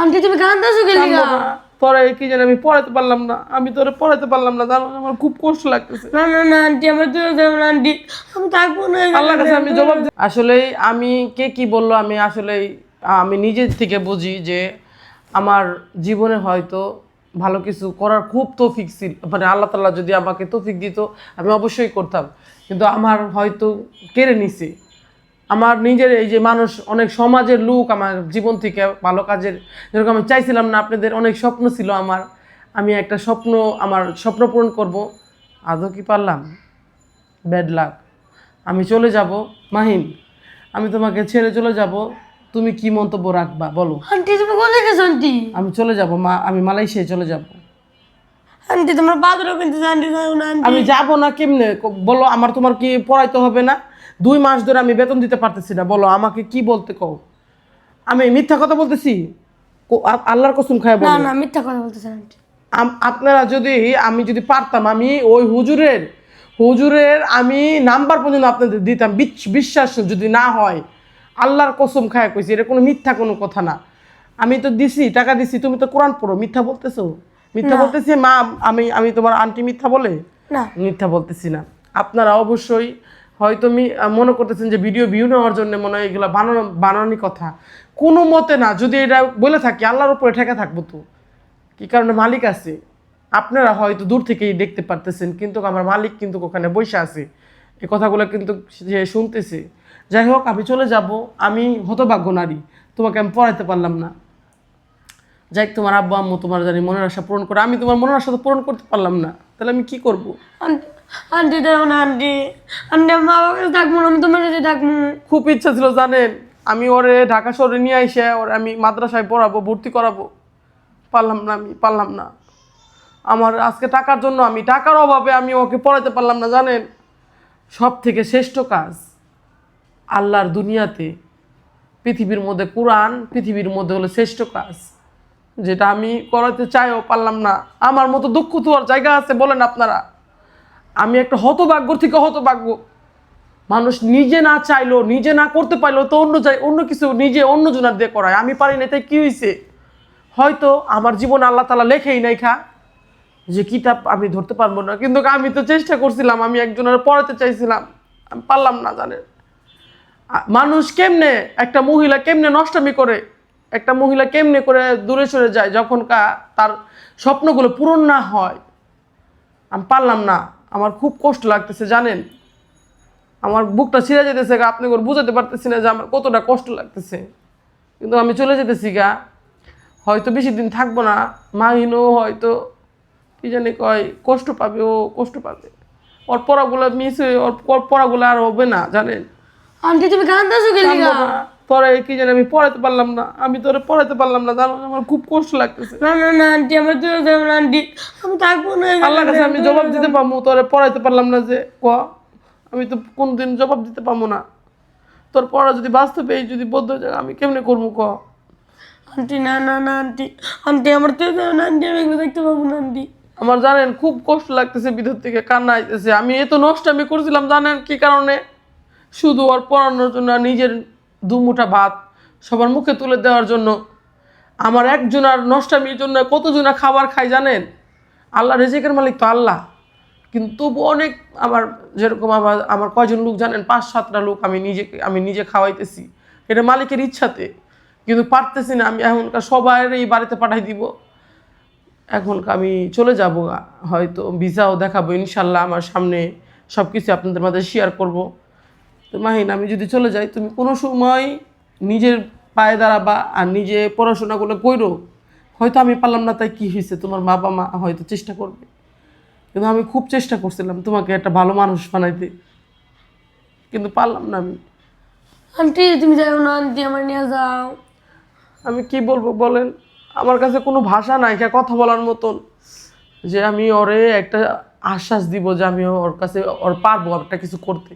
Aunty তুমি কান্দাছো গেলি না। তোরে কি জানি আমি পড়াতে পারলাম না। আমি তোরে পড়াতে পারলাম না জানো আমার খুব কষ্ট লাগতেছে। না না না আন্টি আমার তুই যাব না আন্টি। আমি থাকব না আল্লাহর কাছে আমি জবাব আসলেই আমি কে কি বলল আমি আসলে আমি নিজের থেকে বুঝি যে আমার জীবনে হয়তো ভালো কিছু করার খুব তৌফিক ছিল। মানে আল্লাহ তাল্লাহ যদি আমাকে তৌফিক দিত আমি অবশ্যই করতাম। কিন্তু আমার হয়তো কেড়ে নিছে। আমার নিজের এই যে মানুষ অনেক সমাজের লোক আমার জীবন থেকে ভালো কাজের যেরকম আমি চাইছিলাম না আপনাদের অনেক স্বপ্ন ছিল আমার। আমি একটা স্বপ্ন আমার স্বপ্ন পূরণ করব। আদৌ কি পারলাম? ব্যাড লাক আমি চলে যাব। মাহিন আমি তোমাকে ছেড়ে চলে যাব। তুমি কি মন্তব্য রাখবা? বলো। আন্টি তুমি কোথায় গেছো আন্টি? আমি চলে যাব মা আমি মালয়েশিয়ায় চলে যাব। আন্টি তোমার বাদরও কিন্তু আন্টি যাব না আন্টি। আমি যাব না কেমনে? বলো আমার তোমার কি পড়াইতে হবে না? দুই মাস ধরে আমি বেতন দিতে পারতেছি না। বলো আমাকে কি বলতে কও? আমি মিথ্যা কথা বলতেছি? কো- আ- আল্লাহর কসম খায় না বলো। না মিথ্যা কথা বলতেছে আন্টি। আম- আপনারা যদি আমি যদি পারতাম আমি ওই হুজুরের হুজুরের আমি নাম্বার পর্যন্ত আপনাদের দিতাম। বিচ- বিশ্বাস যদি না হয় আল্লাহর কসম খায় কইছি এটা কোনো মিথ্যা কোনো কথা না। আমি তো দিছি টাকা দিছি তুমি তো কোরআন পড়ো মিথ্যা বলতেছো? মিথ্যা বলতেছি? মা আমি আমি তোমার আন্টি মিথ্যা বলে? না। মিথ্যা বলতেছি না। আপনারা অবশ্যই হয়তো আমি মনে করতেছেন যে ভিডিও ভিউ নেওয়ার জন্য মনে হয় এগুলো বানানো বানানি কথা। কোনো মতে না যদি এটা বলে থাকি আল্লাহর উপরে ঠেকে থাকব তো। কি কারণে মালিক আছে? আপনারা হয়তো দূর থেকেই দেখতে পারতেছেন কিন্তু আমার মালিক কিন্তু ওখানে বসে আছে। এই কথাগুলো কিন্তু যে শুনতেছে। যাই হোক আমি চলে যাব। আমি হতভাগ্য নারী। তোমাকে আমি পড়াইতে পারলাম না। যাই তোমার আব্বু আম্মু তোমার জানি মনের আশা পূরণ করে আমি তোমার মনের আশা তো পূরণ করতে পারলাম না। তাহলে আমি কি করব? আন্টি যাব না আন্টি। আন্টি আমি মা বাবার কাছে থাকব না আমি তোমার কাছে থাকব। খুব ইচ্ছা ছিল জানেন আমি ওরে ঢাকা শহরে নিয়ে এসে ওরে আমি মাদ্রাসায় পড়াবো ভর্তি করাবো। পারলাম না আমি পারলাম না। আমার আজকে টাকার জন্য আমি টাকার অভাবে আমি ওকে পড়াতে পারলাম না জানেন। সব থেকে শ্রেষ্ঠ কাজ আল্লাহর দুনিয়াতে পৃথিবীর মধ্যে কোরআন পৃথিবীর মধ্যে হলো শ্রেষ্ঠ কাজ। যেটা আমি করাতে চাইও পারলাম না। আমার মতো দুঃখ তোয়ার জায়গা আছে বলেন আপনারা। আমি একটা হতভাগ্য থেকে হতভাগ্য। মানুষ নিজে না চাইলো নিজে না করতে পারল তো অন্য যাই অন্য কিছু নিজে অন্য জনার দিয়ে করায়। আমি পারি না তাই কী হয়েছে হয়তো আমার জীবন আল্লাহ তালা লেখেই নাই খা। যে কিতাব আমি ধরতে পারব না। কিন্তু আমি তো চেষ্টা করছিলাম, আমি একজনের পড়াতে চাইছিলাম। আমি পারলাম না জানেন মানুষ কেমনে, একটা মহিলা কেমনে নষ্টামি করে? একটা মহিলা কেমনে করে দূরে সরে যায় যখন কা তার স্বপ্নগুলো পূরণ না হয়? আমি পারলাম না। আমার খুব কষ্ট লাগতেছে জানেন? আমার বুকটা ছিঁড়ে যেতেছে গা আপনি বুঝাতে পারতেছি না যে আমার কতটা কষ্ট লাগতেছে। কিন্তু আমি চলে যেতেছি গা। হয়তো বেশি দিন থাকব না মাহিনও হয়তো কি জানি কয় কষ্ট পাবে ও কষ্ট পাবে। ওর পড়াগুলো মিস হয়ে ওর ওর পড়াগুলো আর হবে না জানেন? আন্টি তুমি কান্দাছো গেলি তোরে কি জানি আমি পড়াতে পারলাম না আমি তোরে পড়াতে পারলাম না জানো আমার খুব কষ্ট লাগতেছে। না না না আন্টি আমার তুই যাব না আন্টি। আমি থাকব না। আল্লাহর কাছে আমি জবাব দিতে পারব তোরে পড়াইতে পারলাম না যে ক? আমি তো কোনদিন জবাব দিতে পারব না। তোর পড়া যদি বাস্তবে এই যদি বদ্ধ হয়ে যায় আমি কেমনে করব ক? আন্টি না না না আন্টি। আন্টি আমার তুই যাব না আন্টি আমি এগুলো দেখতে পাবো না আন্টি। আমার জানেন খুব কষ্ট লাগতেছে ভিতর থেকে কান্না আইতেছে। আমি এত নষ্ট আমি করছিলাম জানেন কি কারণে? শুধু ওর পড়ানোর জন্য আর নিজের দুমুঠা ভাত সবার মুখে তুলে দেওয়ার জন্য। আমার একজনার নষ্টামির জন্য কতজনা খাবার খাই জানেন? আল্লাহ রেজেকের মালিক তো আল্লাহ। কিন্তু তবু অনেক আমার যেরকম আমার আমার কয়জন লোক জানেন? পাঁচ সাতটা লোক আমি নিজে আমি নিজে খাওয়াইতেছি। এটা মালিকের ইচ্ছাতে। কিন্তু পারতেছি না, আমি এখনকার সবাই এই বাড়িতে পাঠাই দিব। এখন আমি চলে যাব হয়তো ভিসাও দেখাবো, ইনশাল্লাহ আমার সামনে সব কিছু আপনাদের মাঝে শেয়ার করব। তো মাহিন আমি যদি চলে যাই তুমি কোনো সময় নিজের পায়ে দাঁড়াবা আর নিজে পড়াশোনাগুলো করো হয়তো আমি পারলাম না তাই কী হয়েছে তোমার বাবা মা হয়তো চেষ্টা করবে। কিন্তু আমি খুব চেষ্টা করছিলাম তোমাকে একটা ভালো মানুষ বানাইতে। কিন্তু পারলাম না আমি। আন্টি তুমি যাও না আন্টি আমার নিয়ে যাও। আমি কি বলব বলেন? আমার কাছে কোনো ভাষা নাই কা কথা বলার মতন। যে আমি ওরে একটা আশ্বাস দিব যে আমি ওর কাছে ওর পারব একটা কিছু করতে।